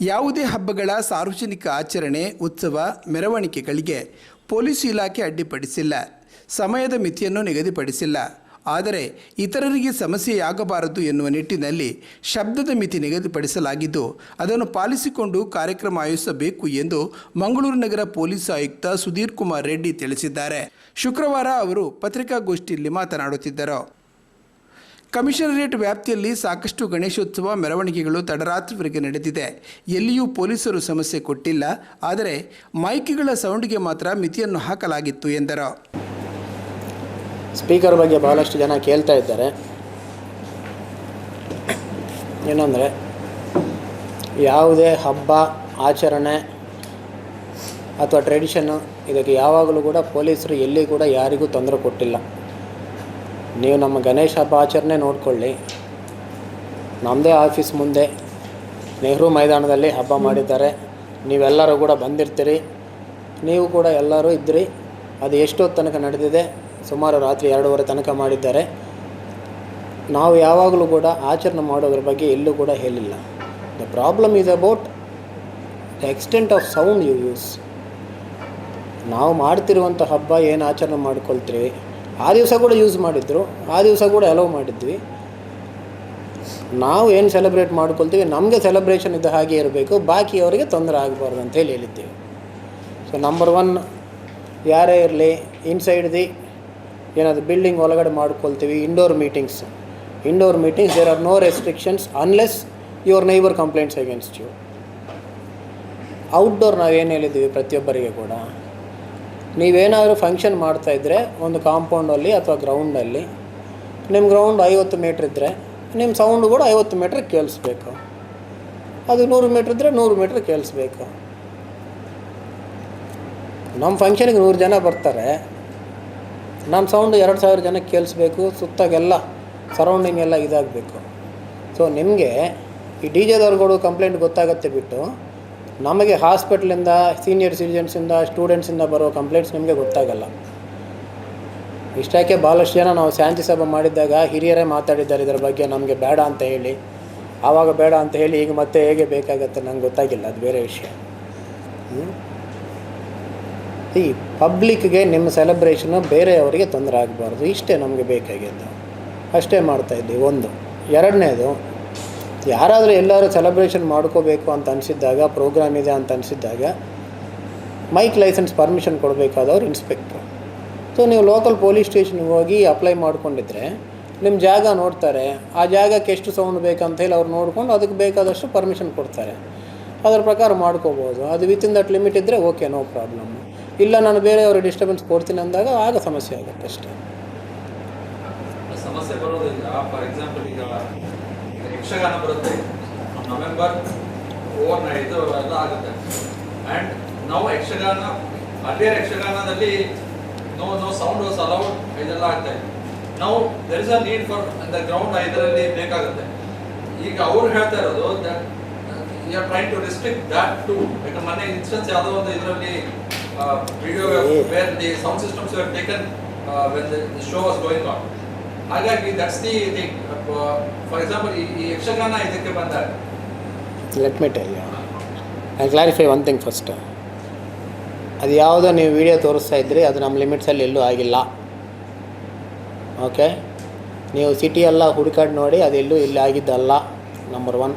ಯಾವುದೇ ಹಬ್ಬಗಳ ಸಾರ್ವಜನಿಕ ಆಚರಣೆ, ಉತ್ಸವ, ಮೆರವಣಿಗೆಗಳಿಗೆ ಪೊಲೀಸ್ ಇಲಾಖೆ ಅಡ್ಡಿಪಡಿಸಿಲ್ಲ. ಸಮಯದ ಮಿತಿಯನ್ನು ನಿಗದಿಪಡಿಸಿಲ್ಲ. ಆದರೆ ಇತರರಿಗೆ ಸಮಸ್ಯೆಯಾಗಬಾರದು ಎನ್ನುವ ನಿಟ್ಟಿನಲ್ಲಿ ಶಬ್ದದ ಮಿತಿ ನಿಗದಿಪಡಿಸಲಾಗಿದ್ದು, ಅದನ್ನು ಪಾಲಿಸಿಕೊಂಡು ಕಾರ್ಯಕ್ರಮ ಆಯೋಜಿಸಬೇಕು ಎಂದು ಮಂಗಳೂರು ನಗರ ಪೊಲೀಸ್ ಆಯುಕ್ತ ಸುಧೀರ್ ಕುಮಾರ್ ರೆಡ್ಡಿ ತಿಳಿಸಿದ್ದಾರೆ. ಶುಕ್ರವಾರ ಅವರು ಪತ್ರಿಕಾಗೋಷ್ಠಿಯಲ್ಲಿ ಮಾತನಾಡುತ್ತಿದ್ದರು. ಕಮಿಷನರೇಟ್ ವ್ಯಾಪ್ತಿಯಲ್ಲಿ ಸಾಕಷ್ಟು ಗಣೇಶೋತ್ಸವ ಮೆರವಣಿಗೆಗಳು ತಡರಾತ್ರಿವರೆಗೆ ನಡೆದಿದೆ. ಎಲ್ಲಿಯೂ ಪೊಲೀಸರು ಸಮಸ್ಯೆ ಕೊಟ್ಟಿಲ್ಲ. ಆದರೆ ಮೈಕ್ಗಳ ಸೌಂಡ್ಗೆ ಮಾತ್ರ ಮಿತಿಯನ್ನು ಹಾಕಲಾಗಿತ್ತು ಎಂದರು. ಸ್ಪೀಕರ್ ಬಗ್ಗೆ ಬಹಳಷ್ಟು ಜನ ಕೇಳ್ತಾ ಇದ್ದಾರೆ. ಏನಂದರೆ ಯಾವುದೇ ಹಬ್ಬ, ಆಚರಣೆ ಅಥವಾ ಟ್ರೆಡಿಷನ್ನು ಇದಕ್ಕೆ ಯಾವಾಗಲೂ ಕೂಡ ಪೊಲೀಸರು ಎಲ್ಲಿ ಕೂಡ ಯಾರಿಗೂ ತೊಂದರೆ ಕೊಟ್ಟಿಲ್ಲ. ನೀವು ನಮ್ಮ ಗಣೇಶ ಹಬ್ಬ ಆಚರಣೆ ನೋಡಿಕೊಳ್ಳಿ. ನಮ್ಮದೇ ಆಫೀಸ್ ಮುಂದೆ ನೆಹರು ಮೈದಾನದಲ್ಲಿ ಹಬ್ಬ ಮಾಡಿದ್ದಾರೆ. ನೀವೆಲ್ಲರೂ ಕೂಡ ಬಂದಿರ್ತೀರಿ. ನೀವು ಕೂಡ ಎಲ್ಲರೂ ಇದ್ದಿರಿ ಅದು ಎಷ್ಟೊತ್ತು ತನಕ ನಡೆದಿದೆ. ಸುಮಾರು ರಾತ್ರಿ ಎರಡೂವರೆ ತನಕ ಮಾಡಿದ್ದಾರೆ. ನಾವು ಯಾವಾಗಲೂ ಕೂಡ ಆಚರಣೆ ಮಾಡೋದ್ರ ಬಗ್ಗೆ ಎಲ್ಲೂ ಕೂಡ ಹೇಳಿಲ್ಲ. The problem is about the extent of sound you use ನಾವು ಮಾಡ್ತಿರುವಂಥ ಹಬ್ಬ ಏನು ಆಚರಣೆ ಮಾಡ್ಕೊಳ್ತೀವಿ? ಆ ದಿವಸ ಕೂಡ ಯೂಸ್ ಮಾಡಿದ್ರು, ಆ ದಿವಸ ಕೂಡ ಅಲೋ ಮಾಡಿದ್ವಿ. ನಾವು ಏನು ಸೆಲೆಬ್ರೇಟ್ ಮಾಡ್ಕೊಳ್ತೀವಿ, ನಮಗೆ ಸೆಲೆಬ್ರೇಷನ್ ಇದ್ದ ಹಾಗೆ ಇರಬೇಕು ಬಾಕಿಯವರಿಗೆ ತೊಂದರೆ ಆಗಬಾರ್ದು ಅಂತೇಳಿ ಹೇಳಿದ್ದೀವಿ. ಸೊ ನಂಬರ್ ಒನ್ ಯಾರೇ ಇರಲಿ ಇನ್ಸೈಡ್ ದಿ ಏನಾದರೂ ಬಿಲ್ಡಿಂಗ್ ಒಳಗಡೆ ಮಾಡ್ಕೊಳ್ತೀವಿ indoor meetings indoor meetings there are no restrictions unless your neighbour complaints against you outdoor ನಾವೇನು ಹೇಳಿದ್ದೀವಿ ಪ್ರತಿಯೊಬ್ಬರಿಗೆ ಕೂಡ ನೀವೇನಾದರೂ ಫಂಕ್ಷನ್ ಮಾಡ್ತಾಯಿದ್ರೆ ಒಂದು ಕಾಂಪೌಂಡಲ್ಲಿ ಅಥವಾ ಗ್ರೌಂಡಲ್ಲಿ ನಿಮ್ಮ ಗ್ರೌಂಡ್ ಐವತ್ತು ಮೀಟ್ರ್ ಇದ್ದರೆ ನಿಮ್ಮ ಸೌಂಡು ಕೂಡ ಐವತ್ತು ಮೀಟ್ರ್ ಕೇಳಿಸ್ಬೇಕು. ಅದು ನೂರು ಮೀಟ್ರ್ ಇದ್ದರೆ ನೂರು ಮೀಟ್ರ್ ಕೇಳಿಸ್ಬೇಕು. ನಮ್ಮ ಫಂಕ್ಷನಿಗೆ ನೂರು ಜನ ಬರ್ತಾರೆ. ನಮ್ಮ ಸೌಂಡು ಎರಡು ಸಾವಿರ ಜನಕ್ಕೆ ಕೇಳಿಸ್ಬೇಕು, ಸುತ್ತಾಗೆಲ್ಲ ಸರೌಂಡಿಂಗ್ ಎಲ್ಲ ಇದಾಗಬೇಕು. ಸೊ ನಿಮಗೆ ಈ ಡಿ ಜೆದವ್ರುಗಳು ಕಂಪ್ಲೇಂಟ್ ಗೊತ್ತಾಗತ್ತೆ ಬಿಟ್ಟು ನಮಗೆ ಹಾಸ್ಪಿಟ್ಲಿಂದ ಸೀನಿಯರ್ ಸಿಟಿಜನ್ಸಿಂದ ಸ್ಟೂಡೆಂಟ್ಸಿಂದ ಬರೋ ಕಂಪ್ಲೇಂಟ್ಸ್ ನಿಮಗೆ ಗೊತ್ತಾಗಲ್ಲ. ಇಷ್ಟಕ್ಕೆ ಭಾಳಷ್ಟು ಜನ ನಾವು ಶಾಂತಿ ಸಭೆ ಮಾಡಿದ್ದಾಗ ಹಿರಿಯರೇ ಮಾತಾಡಿದ್ದಾರೆ ಇದರ ಬಗ್ಗೆ, ನಮಗೆ ಬೇಡ ಅಂತ ಹೇಳಿ. ಆವಾಗ ಬೇಡ ಅಂತ ಹೇಳಿ ಈಗ ಮತ್ತೆ ಹೇಗೆ ಬೇಕಾಗತ್ತೆ ನಂಗೆ ಗೊತ್ತಾಗಿಲ್ಲ, ಅದು ಬೇರೆ ವಿಷಯ? ಈ ಪಬ್ಲಿಕ್ಗೆ ನಿಮ್ಮ ಸೆಲೆಬ್ರೇಷನು ಬೇರೆಯವರಿಗೆ ತೊಂದರೆ ಆಗಬಾರ್ದು, ಇಷ್ಟೇ ನಮಗೆ ಬೇಕಾಗಿದ್ದು. ಅಷ್ಟೇ ಮಾಡ್ತಾಯಿದ್ದೀವಿ ಒಂದು. ಎರಡನೇದು ಯಾರಾದರೂ ಎಲ್ಲರೂ ಸೆಲೆಬ್ರೇಷನ್ ಮಾಡ್ಕೋಬೇಕು ಅಂತ ಅನಿಸಿದ್ದಾಗ ಪ್ರೋಗ್ರಾಮ್ ಇದೆ ಅಂತ ಅನಿಸಿದ್ದಾಗ ಮೈಕ್ ಲೈಸೆನ್ಸ್ ಪರ್ಮಿಷನ್ ಕೊಡಬೇಕಾದವ್ರು ಇನ್ಸ್ಪೆಕ್ಟ್ರು ಸೊ ನೀವು ಲೋಕಲ್ ಪೊಲೀಸ್ ಸ್ಟೇಷನ್ಗೆ ಹೋಗಿ ಅಪ್ಲೈ ಮಾಡ್ಕೊಂಡಿದ್ರೆ ನಿಮ್ಮ ಜಾಗ ನೋಡ್ತಾರೆ. ಆ ಜಾಗಕ್ಕೆ ಎಷ್ಟು ಸೌಂಡ್ ಬೇಕಂತ ಹೇಳಿ ಅವ್ರು ನೋಡ್ಕೊಂಡು ಅದಕ್ಕೆ ಬೇಕಾದಷ್ಟು ಪರ್ಮಿಷನ್ ಕೊಡ್ತಾರೆ. ಅದರ ಪ್ರಕಾರ ಮಾಡ್ಕೋಬೋದು. ಅದು ವಿತಿನ್ ದಟ್ ಲಿಮಿಟ್ ಇದ್ದರೆ ಓಕೆ ನೋ ಪ್ರಾಬ್ಲಮ್ ಇಲ್ಲ, ನಾನು ಬೇರೆಯವ್ರ ಡಿಸ್ಟರ್ಬೆನ್ಸ್ ಕೊಡ್ತೀನಿ ಅಂದಾಗ ಆಗ ಸಮಸ್ಯೆ ಆಗುತ್ತೆ ಅಷ್ಟೇ. ಸಮಸ್ಯೆ ಬರೋದಿಲ್ಲ ಫಾರ್ ಎಕ್ಸಾಂಪಲ್ ಈಗ ಯಕ್ಷಗಾನ ಬರುತ್ತೆ. ನವೆಂಬರ್ ಓವರ್ ಇದು ಎಲ್ಲ ಆಗುತ್ತೆ. ಆ್ಯಂಡ್ ನಾವು ಯಕ್ಷಗಾನ, ಅಲ್ಲಿಯ ಯಕ್ಷಗಾನದಲ್ಲಿ no no sound was allowed ಇದೆಲ್ಲ ಆಗ್ತಾ ಇದೆ. ನಾವು there is a need for the ground ಇದರಲ್ಲಿ ಬೇಕಾಗುತ್ತೆ. ಈಗ ಅವ್ರು ಹೇಳ್ತಾ ಇರೋದು you are trying to restrict that too ಯಾಕಂದ್ರೆ ಮೊನ್ನೆ ಇನ್ಸ್ಟೆನ್ಸ್ ಯಾವುದೋ ಒಂದು ಇದರಲ್ಲಿ video where the sound systems were taken when the show was going on ಹಾಗಾಗಿ that's the thing for example ಈ ಯಕ್ಷಗಾನ ಇದಕ್ಕೆ ಬಂದಾಗ. Let me tell I clarify one thing first ಅದು ಯಾವುದೋ ನೀವು ವಿಡಿಯೋ ತೋರಿಸ್ತಾ ಇದ್ರಿ ಅದು ನಮ್ಮ ಲಿಮಿಟ್ಸಲ್ಲಿ ಎಲ್ಲೂ ಆಗಿಲ್ಲ. ಓಕೆ ನೀವು ಸಿಟಿ ಎಲ್ಲ ಹುಡುಕಾಡಿ ನೋಡಿ ಅದೆಲ್ಲೂ ಇಲ್ಲಿ ಆಗಿದ್ದಲ್ಲ ನಂಬರ್ ಒನ್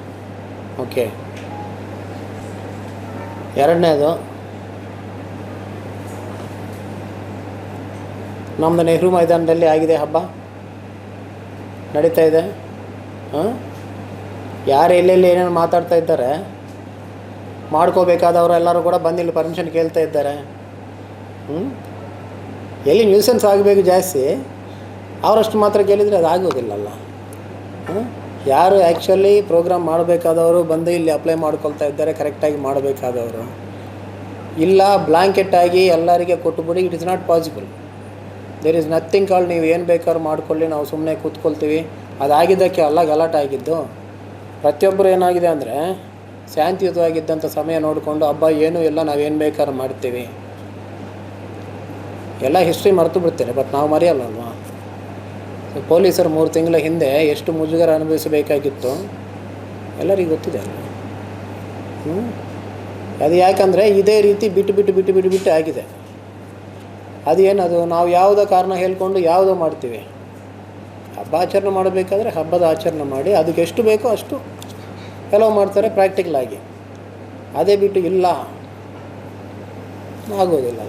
ಓಕೆ ಎರಡನೇದು ನಮ್ಮದು ನೆಹರು ಮೈದಾನದಲ್ಲಿ ಆಗಿದೆ ಹಬ್ಬ. ನಡೀತಾ ಇದೆ? ಹಾಂ? ಯಾರು ಎಲ್ಲೆಲ್ಲಿ ಏನೇನು ಮಾತಾಡ್ತಾ ಇದ್ದಾರೆ? ಮಾಡ್ಕೋಬೇಕಾದವರು ಎಲ್ಲರೂ ಕೂಡ ಬಂದು ಇಲ್ಲಿ ಪರ್ಮಿಷನ್ ಕೇಳ್ತಾ ಇದ್ದಾರೆ. ಹ್ಞೂ ಎಲ್ಲಿ ನ್ಯೂಸೆನ್ಸ್ ಆಗಬೇಕು ಜಾಸ್ತಿ? ಅವರಷ್ಟು ಮಾತ್ರ ಕೇಳಿದರೆ ಅದು ಆಗೋದಿಲ್ಲಲ್ಲ. ಅಲ್ಲ ಯಾರು ಆ್ಯಕ್ಚುಲಿ ಪ್ರೋಗ್ರಾಮ್ ಮಾಡಬೇಕಾದವರು ಬಂದು ಇಲ್ಲಿ ಅಪ್ಲೈ ಮಾಡ್ಕೊಳ್ತಾ ಇದ್ದಾರೆ ಕರೆಕ್ಟಾಗಿ ಮಾಡಬೇಕಾದವರು. ಇಲ್ಲ ಬ್ಲಾಂಕೆಟ್ ಆಗಿ ಎಲ್ಲರಿಗೆ ಕೊಟ್ಟುಬಿಡಿ it is not possible there is nothing call ನೀವು ಏನು ಬೇಕಾದ್ರೂ ಮಾಡ್ಕೊಳ್ಳಿ, ನಾವು ಸುಮ್ಮನೆ ಕೂತ್ಕೊಳ್ತೀವಿ. ಅದಾಗಿದ್ದಕ್ಕೆ ಅಲ್ಲ ಗಲಾಟೆ ಆಗಿದ್ದು ಪ್ರತಿಯೊಬ್ಬರು ಏನಾಗಿದೆ ಅಂದರೆ, ಶಾಂತಿಯುತವಾಗಿದ್ದಂಥ ಸಮಯ ನೋಡಿಕೊಂಡು ಹಬ್ಬ ಏನೂ ಇಲ್ಲ ನಾವೇನು ಬೇಕಾದ್ರೂ ಮಾಡ್ತೀವಿ. ಎಲ್ಲ ಹಿಸ್ಟ್ರಿ ಮರೆತು ಬಿಡ್ತಾರೆ ಬಟ್ ನಾವು ಮರೆಯಲ್ಲಲ್ವಾ? ಪೊಲೀಸರು ಮೂರು ತಿಂಗಳ ಹಿಂದೆ ಎಷ್ಟು ಮುಜುಗರ ಅನುಭವಿಸಬೇಕಾಗಿತ್ತು? ಎಲ್ಲರಿಗೂ ಗೊತ್ತಿದೆ ಅಲ್ವಾ? ಹ್ಞೂ ಅದು ಯಾಕಂದರೆ, ಇದೇ ರೀತಿ ಬಿಟ್ಟು ಬಿಟ್ಟು ಬಿಟ್ಟು ಬಿಟ್ಟು ಬಿಟ್ಟು ಆಗಿದೆ. ಅದೇನದು ನಾವು ಯಾವುದೋ ಕಾರಣ ಹೇಳ್ಕೊಂಡು ಯಾವುದೋ ಮಾಡ್ತೀವಿ. ಹಬ್ಬ ಆಚರಣೆ ಮಾಡಬೇಕಾದ್ರೆ ಹಬ್ಬದ ಆಚರಣೆ ಮಾಡಿ ಅದಕ್ಕೆ ಎಷ್ಟು ಬೇಕೋ ಅಷ್ಟು ಕೆಲವು ಮಾಡ್ತಾರೆ ಪ್ರಾಕ್ಟಿಕಲ್ ಆಗಿ. ಅದೇ ಬಿಟ್ಟು ಇಲ್ಲ ಆಗೋದಿಲ್ಲ.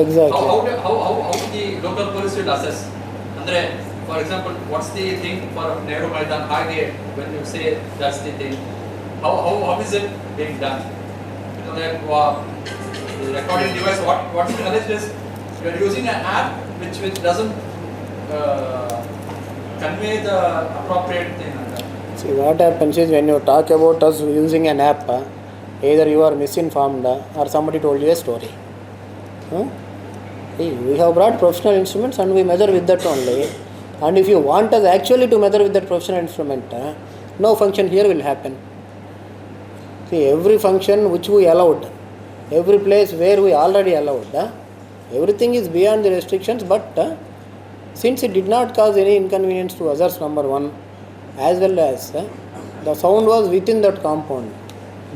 Exactly For example, what's the thing for Nehru Maidan Hage when you say that's the thing? How, how, how is it being done? You know, like, the recording device, what, what's alleged is you're using an app which, which doesn't uh, convey the appropriate thing. See, what happens is when you talk about us using an app, uh, either you are misinformed uh, or somebody told you a story. Hmm? We have brought professional instruments and we measure with that only. And if you want us actually to measure with that professional instrument, uh, no function here will happen. See, every function which we allowed, every place where we already allowed, uh, everything is beyond the restrictions, but uh, since it did not cause any inconvenience to others, number one, as well as the sound was within that compound,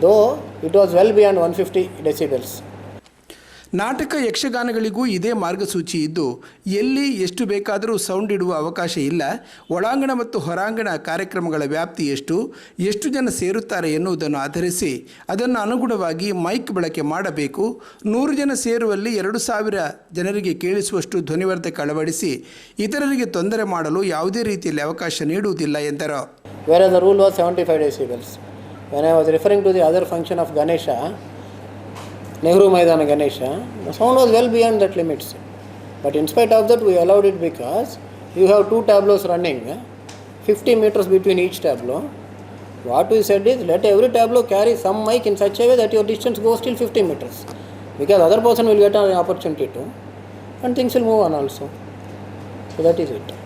though it was well beyond 150 decibels. ನಾಟಕ ಯಕ್ಷಗಾನಗಳಿಗೂ ಇದೇ ಮಾರ್ಗಸೂಚಿ ಇದ್ದು ಎಲ್ಲಿ ಎಷ್ಟು ಬೇಕಾದರೂ sound ಇಡುವ ಅವಕಾಶ ಇಲ್ಲ. ಒಳಾಂಗಣ ಮತ್ತು ಹೊರಾಂಗಣ ಕಾರ್ಯಕ್ರಮಗಳ ವ್ಯಾಪ್ತಿ ಎಷ್ಟು ಎಷ್ಟು ಜನ ಸೇರುತ್ತಾರೆ ಎನ್ನುವುದನ್ನು ಆಧರಿಸಿ ಅದನ್ನು ಅನುಗುಣವಾಗಿ ಮೈಕ್ ಬಳಕೆ ಮಾಡಬೇಕು. ನೂರು ಜನ ಸೇರುವಲ್ಲಿ ಎರಡು ಸಾವಿರ ಜನರಿಗೆ ಕೇಳಿಸುವಷ್ಟು ಧ್ವನಿವರ್ಧಕ ಅಳವಡಿಸಿ ಇತರರಿಗೆ ತೊಂದರೆ ಮಾಡಲು ಯಾವುದೇ ರೀತಿಯಲ್ಲಿ ಅವಕಾಶ ನೀಡುವುದಿಲ್ಲ ಎಂದರು. Whereas the rule was 75 decibels. When I was referring to the other function of Ganesha, Nehru Maidana Ganesha, the sound was well beyond that limits. But in spite of that, we allowed it because you have two tableaus running, uh, 50 meters between each tableau. What we said is let every tableau carry some mic in such a way that your distance goes till 50 meters. Because other person will get an opportunity to, and things will move on also. So that is it.